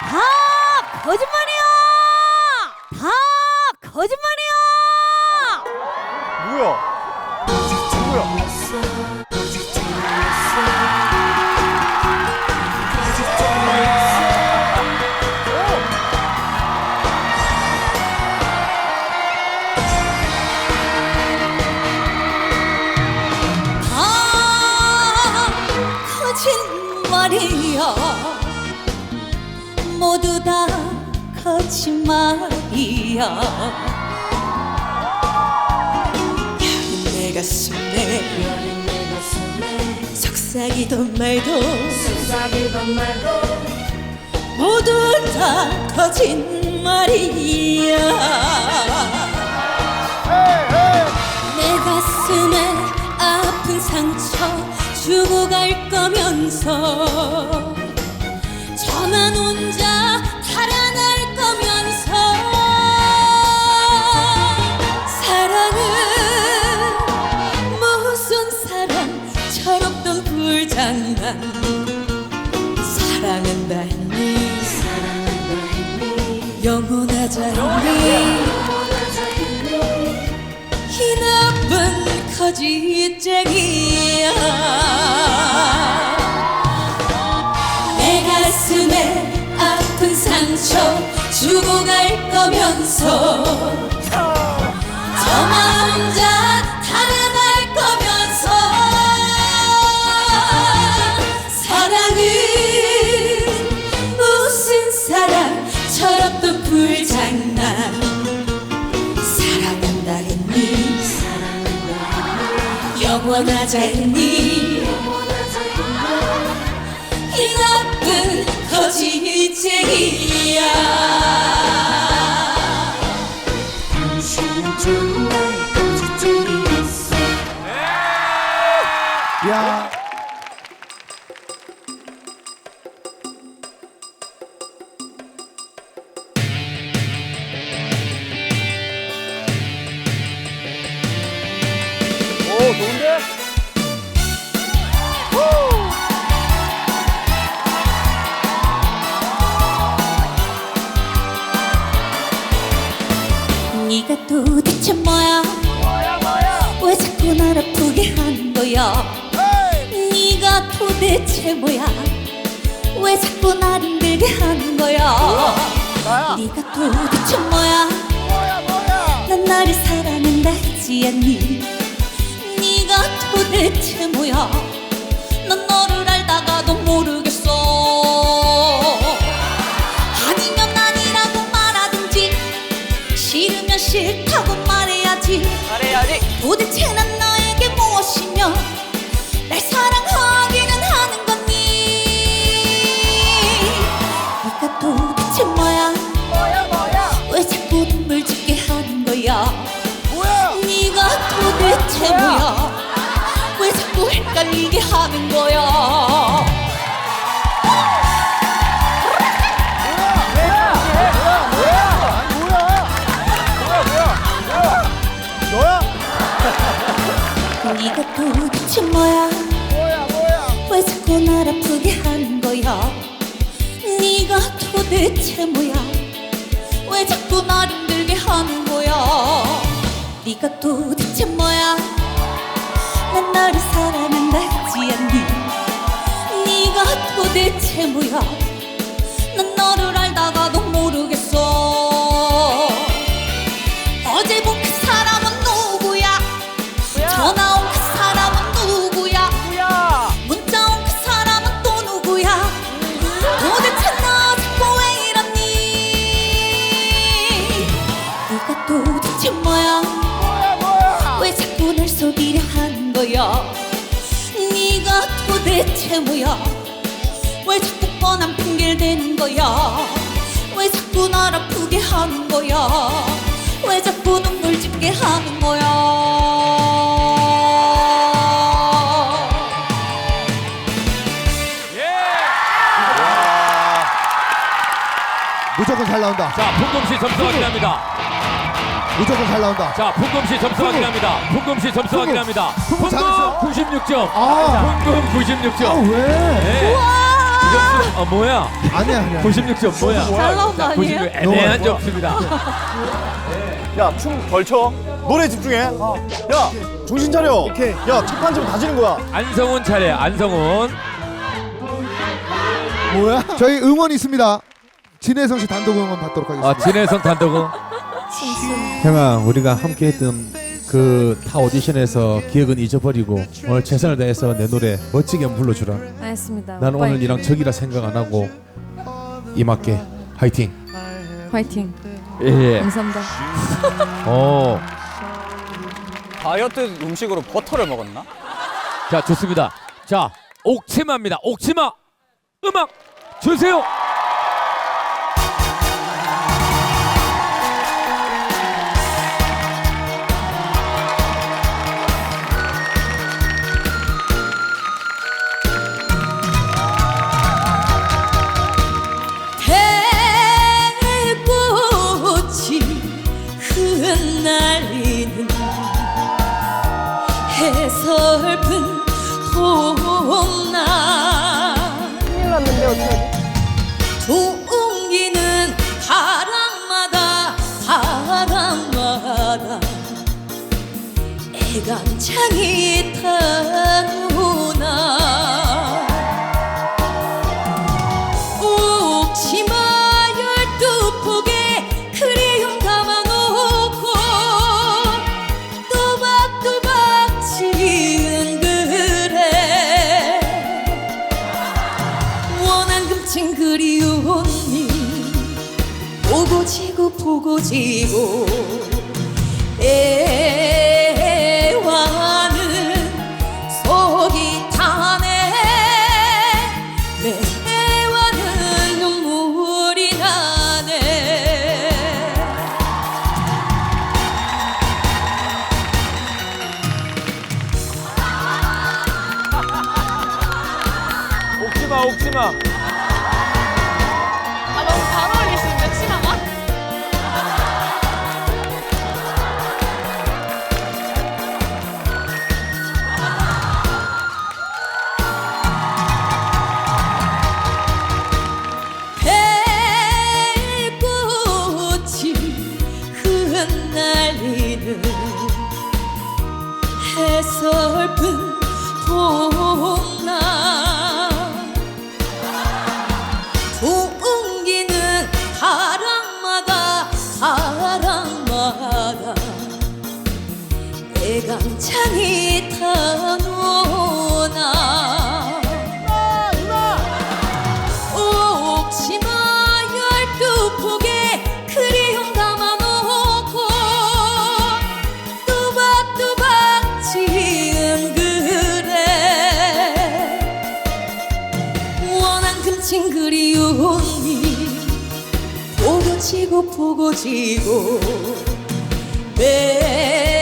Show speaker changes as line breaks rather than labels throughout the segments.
다 거짓말이야! 다 거짓말이야!
뭐야? 뭐야?
다 거짓말이야 모두 다 거짓말이야. 여린 내 가슴에 속삭이던 말도 모두 다 거짓말이야. 내 가슴에 아픈 상처 주고 갈 거면서 저만 혼자 달아날 거면서 사랑은 무슨 사랑 철없던 불장난 사랑은 다 했니 영원하자 했니 이 나쁜 거짓쟁이 상처 주고 갈 거면서. 저만 혼자 달아날 거면서. 사랑은 무슨 사랑? 철없던 불장난. 사랑한다 했니? 영원하자 했니 이 나쁜.
오, 좋은데?
네가 도대체 뭐야? 왜 자꾸 날 아프게 하는 거야? 네가 도대체 뭐야? 왜 자꾸 날 힘들게 하는 거야?
나야.
네가 도대체 뭐야?
뭐야, 뭐야?
난 나를 사랑한다 했지 않니? 네가 도대체 뭐야? 난 너를 알다가도 모르겠 말해야지.
잘해야지.
도대체 난 너에게 무엇이며 날 사랑하기는 하는 거니? 네가 도대체 뭐야?
뭐야, 뭐야?
왜 자꾸 눈물 짓게 하는 거야?
뭐야?
네가 도대체 뭐야? 왜 자꾸 헷갈리게 하는 거야 네가 도대체 뭐야 왜 자꾸 날 아프게 하는 거야? 네가 도대체 뭐야? 왜 자꾸 날 힘들게 하는 거야? 네가 도대체 뭐야? 난 너를 사랑한다 했지 않니? 네가 도대체 뭐야 거야. 네가 도대체 뭐야. 왜 자꾸 뻔한 핑계를 대는 거야? 왜 자꾸 날 아프게 하는 거야? 왜 자꾸 눈물 짓게 하는 거야?
무조건 잘 나온다.
자, 풍금 씨 점수 확인합니다.
무조건 잘 나온다.
자, 풍금 씨 점수
풍금.
확인합니다. 풍금 씨 점수
풍금.
확인합니다.
풍금
풍금
잘했어.
96점.
아.
풍금 96점.
아, 왜?
네.
우와
점수 어 뭐야?
아니야 아니야
96점 뭐야?
잘 나온 거
자, 96
아니에요?
애매한 점수입니다.
야, 춤덜 춰. 노래 집중해. 야, 정신 차려. 야, 첫 판점 다지는 거야.
안성훈 차례. 안성훈.
뭐야 저희 응원 있습니다 진혜성 씨 단독 응원 받도록 하겠습니다
아 진혜성 단독은
형아 우리가 함께 했던 그 타 오디션에서 기억은 잊어버리고 오늘 최선을 다해서 내 노래 멋지게 한번 불러주라
알겠습니다.
나는
오빠
오늘 니랑 적이라 생각 안 하고 임할게 화이팅
화이팅.
예.
감사합니다.
어.
다이어트 음식으로 버터를 먹었나?
자 좋습니다. 자 옥치마입니다. 옥치마 음악 주세요.
그리움이 보고 지고 보고 지고 애와는 속이 타네. 내 애와는 눈물이 나네.
옥치마 옥치마.
해설픈 봄날 둥기는 바람마다 바람마다. 애강창이 지고 보고 지고 매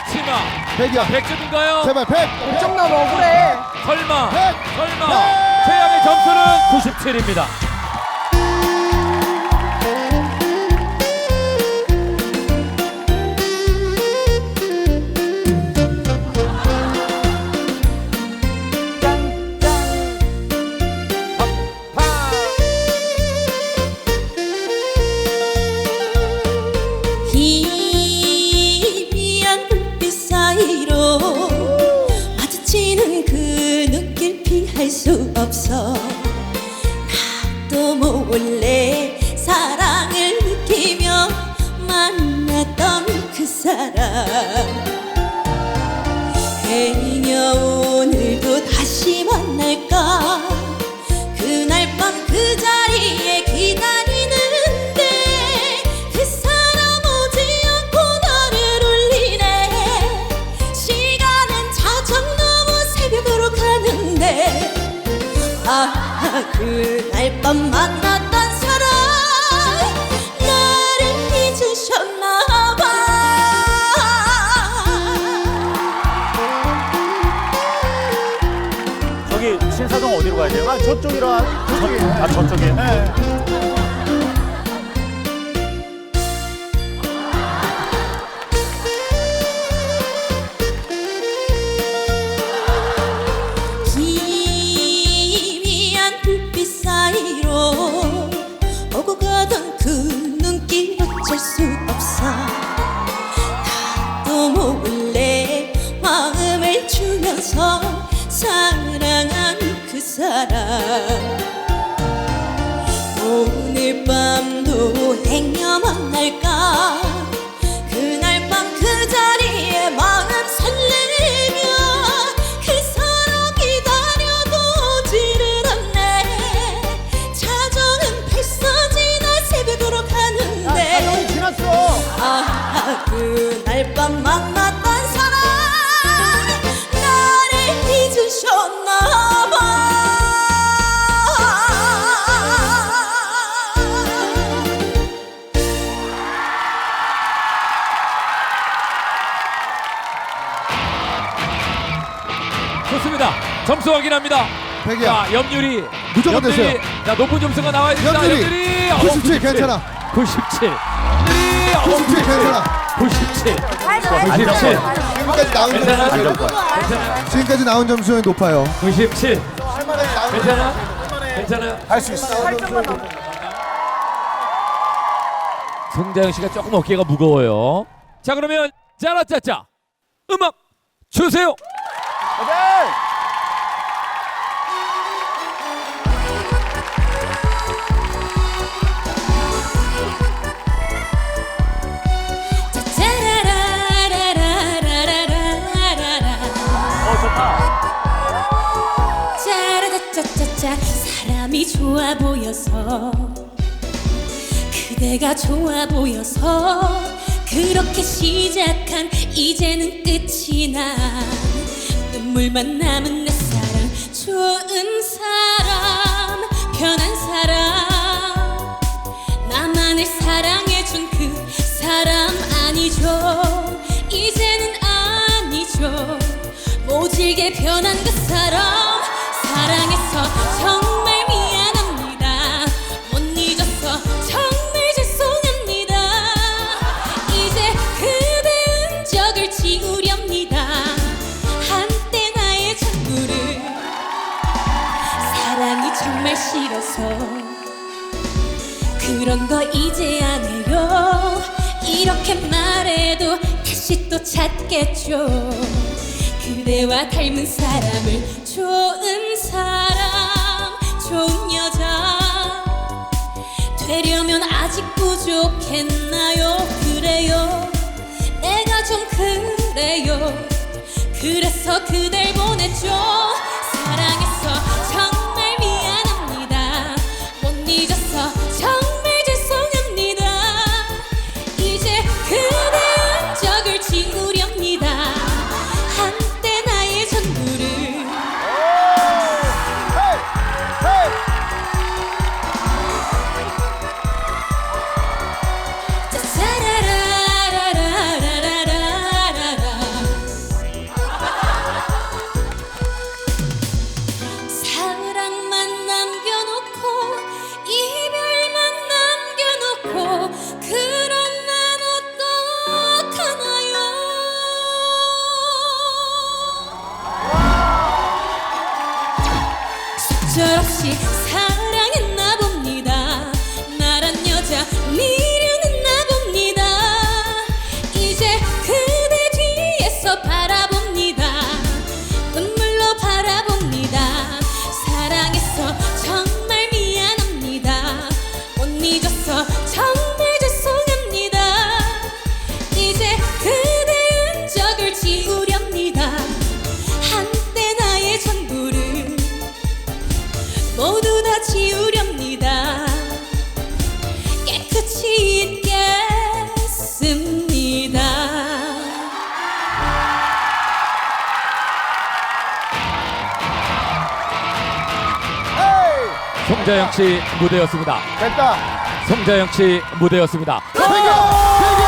옥치마.
백이야
100점인가요?
제발
백좀 너무 억울해.
설마.
백!
설마. 최양의 점수는 97입니다.
수 없어 그날 밤 만났던 사람 나를 잊으셨나 봐
저기 신사동 어디로 가야 돼요? 아 저쪽이라 저쪽에 아 저쪽에 네.
좋습니다. 점수 확인합니다.
백이야.
자, 염률이
무조건
염률이,
됐어요.
자, 높은 점수가 나와야 됩니다.
염률이
염률이 어,
97 괜찮아.
97. 염률이 어,
97 괜찮아.
97. 97.
지금까지 나온
괜찮아?
점수
괜찮아?
지금까지 나온 점수는 높아요.
97. 괜찮아? 괜찮아요?
할 수 있어
송자영 씨가 조금 어깨가 무거워요. 자, 그러면 짜라짜짜 음악 주세요.
가자!
짜라짜짜짜 사람이 좋아 보여서 그대가 좋아 보여서 그렇게 시작한 이제는 끝이 나 눈물만 남은 내 사랑. 좋은 사람 편한 사람. 나만을 사랑해준 그 사람 안 해요 이렇게 말해도 다시 또 찾겠죠. 그대와 닮은 사람을 좋은 사람 좋은 여자 되려면 아직 부족했나요? 그래요. 내가 좀 그래요. 그래서 그댈 보냈죠 모두 다 지우렵니다 깨끗이 있겠습니다
송자영 씨 무대였습니다.
됐다.
송자영 씨 무대였습니다.
대결!